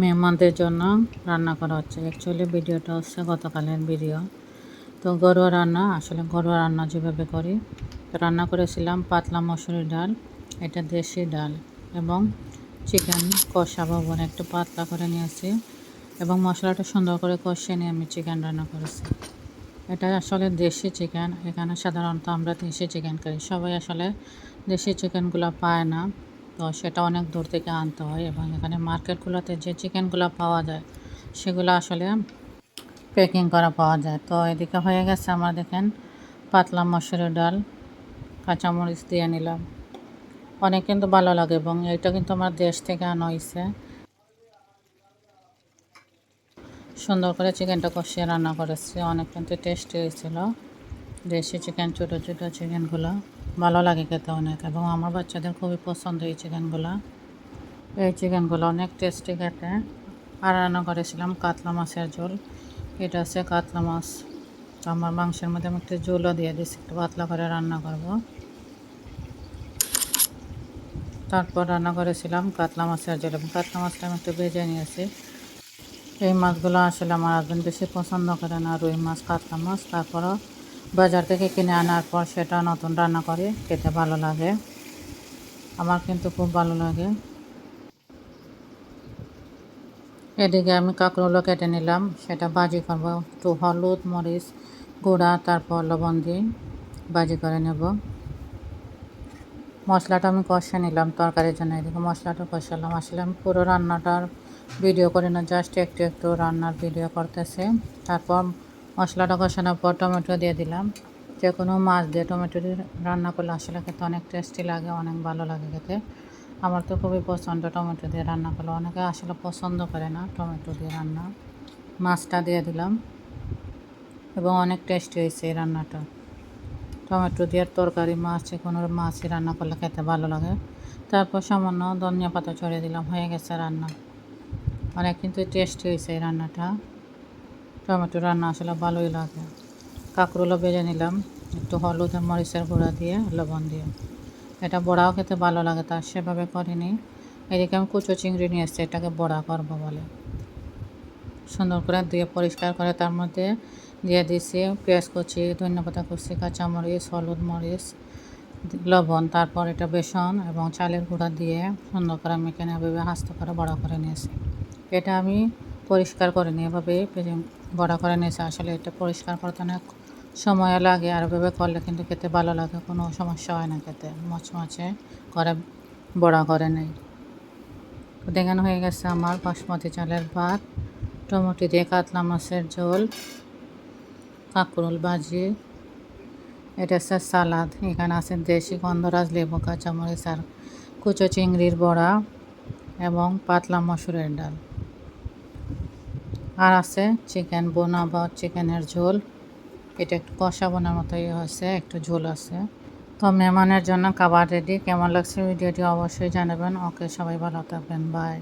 মেহমানদের জন্য রান্না করা হচ্ছে। অ্যাকচুয়ালি ভিডিওটা হচ্ছে গতকালের ভিডিও। তো ঘরোয়া রান্না, আসলে ঘরোয়া রান্না যেভাবে করি, রান্না করেছিলাম পাতলা মসুরি ডাল, এটা দেশি ডাল এবং চিকেন কষা ভবন একটু পাতলা করে নিয়েছি এবং মশলাটা সুন্দর করে কষিয়ে নিয়ে আমি চিকেন রান্না করেছি। এটা আসলে দেশি চিকেন, এখানে সাধারণত আমরা দেশি চিকেন খাই। সবাই আসলে দেশি চিকেনগুলো পায় না। তো সেটা অনেক দূর থেকে আনতে হয় এবং এখানে মার্কেটগুলোতে যে চিকেনগুলো পাওয়া যায়, সেগুলো আসলে প্যাকিং করা পাওয়া যায়। তো এদিকে হয়ে গেছে আমার দেখেন পাতলা মসুরের ডাল, কাঁচামরিচ দিয়ে নিলাম। অনেক কিন্তু ভালো লাগে এবং এটা কিন্তু আমার দেশ থেকে আনা হয়েছে সুন্দর করে চিকেনটা কষিয়ে রান্না করেছি, অনেক কিন্তু টেস্টি হয়েছিল। দেশি চিকেন ছোটো ছোটো চিকেনগুলো ভালো লাগে খেতে অনেক এবং আমার বাচ্চাদের খুবই পছন্দ এই চিকেনগুলো এই চিকেনগুলো অনেক টেস্টি খেতে। আর রান্না করেছিলাম কাতলা মাছের ঝোল। এটা হচ্ছে কাতলা মাছ। আমার মাংসের মধ্যে আমি একটু ঝোলও দিয়ে দিচ্ছি একটু পাতলা করে রান্না করব। তারপর রান্না করেছিলাম কাতলা মাছের ঝোল এবং কাতলা মাছটা আমি একটু ভেজে নিয়েছি। এই মাছগুলো আসলে আমার হাজব্যান্ড বেশি পছন্দ করে না রুই মাছ কাতলা মাছ, তারপরও বাজার থেকে কিনে আনার পর সেটা নতুন রান্না করে খেতে ভালো লাগে। আমার কিন্তু খুব ভালো লাগে। এদিকে আমি কাঁকরোলও কেটে নিলাম। সেটা বাজি করব। একটু হলুদ, মরিচ গুঁড়া, তারপর লবণ দিয়ে বাজি করে নেব। মশলাটা আমি কষে নিলাম তরকারির জন্য। এদিকে মশলাটা কষালাম। আসলে আমি পুরো রান্নাটার ভিডিও করি না, জাস্ট একটু একটু রান্নার ভিডিও করতেছে। তারপর মশলাটা কষানোর পর টমেটো দিয়ে দিলাম। যে কোনো মাছ দিয়ে টমেটো দিয়ে রান্না করলে আসলে খেতে অনেক টেস্টি লাগে, অনেক ভালো লাগে খেতে। আমার তো খুবই পছন্দ টমেটো দিয়ে রান্না করলে। অনেকে আসলে পছন্দ করে না টমেটো দিয়ে রান্না। মাছটা দিয়ে দিলাম এবং অনেক টেস্টি হয়েছে এই রান্নাটা। টমেটো দিয়ে তরকারি, মাছ, যে কোনো মাছই রান্না করলে খেতে ভালো লাগে। তারপর সামান্য ধনিয়া পাতা ছড়িয়ে দিলাম, হয়ে গেছে রান্না। অনেক কিন্তু টেস্টি হয়েছে এই রান্নাটা। টমেটো রান্না আসলে ভালোই লাগে। কাঁকরোলও বেজে নিলাম, একটু হলুদ মরিচের গুঁড়া দিয়ে, লবণ দিয়ে। এটা বড়াও খেতে ভালো লাগে তার সেভাবে করিনি। এদিকে আমি কুচো চিংড়ি নিয়ে এসেছি, এটাকে বড়া করব বলে। সুন্দর করে ধুয়ে পরিষ্কার করে তার মধ্যে দিয়ে দিয়েছি পেঁয়াজ কুচি, ধন্যপাতা কুচি, কাঁচামরিচ, হলুদ মরিচ, লবণ, তারপর এটা বেসন এবং চালের গুঁড়া দিয়ে সুন্দর করে আমি এখানে এভাবে হাস্ত করে বড়া করে নিয়েছি এটা আমি পরিষ্কার করে নিয়ে এভাবে বড়া করে নিয়েছি। আসলে এটা পরিষ্কার করতে অনেক সময় লাগে, আর এভাবে করলে কিন্তু খেতে ভালো লাগে, কোনো সমস্যা হয় না খেতে। মচমচে করে, বড়া করে নেই দেখানো হয়ে গেছে আমার বাসমতি চালের ভাত। টমেটো দিয়ে কাতলা মাছের ঝোল, কাঁকরোল ভাজি। এটা হচ্ছে সালাদ। এখানে আছে দেশি গন্ধরাজ, লেবু, কাঁচামরিচ আর কুচো চিংড়ির বড়া এবং পাতলা মসুরের ডাল। আর আছে চিকেন বোনা বা চিকেনের ঝোল। এটা একটু কষা বোনার মতোই হয়েছে, একটু ঝোল আছে। তো মেহমানের জন্য খাবার রেডি কেমন লাগছে ভিডিওটি অবশ্যই জানাবেন। ওকে, সবাই ভালো থাকবেন। বাই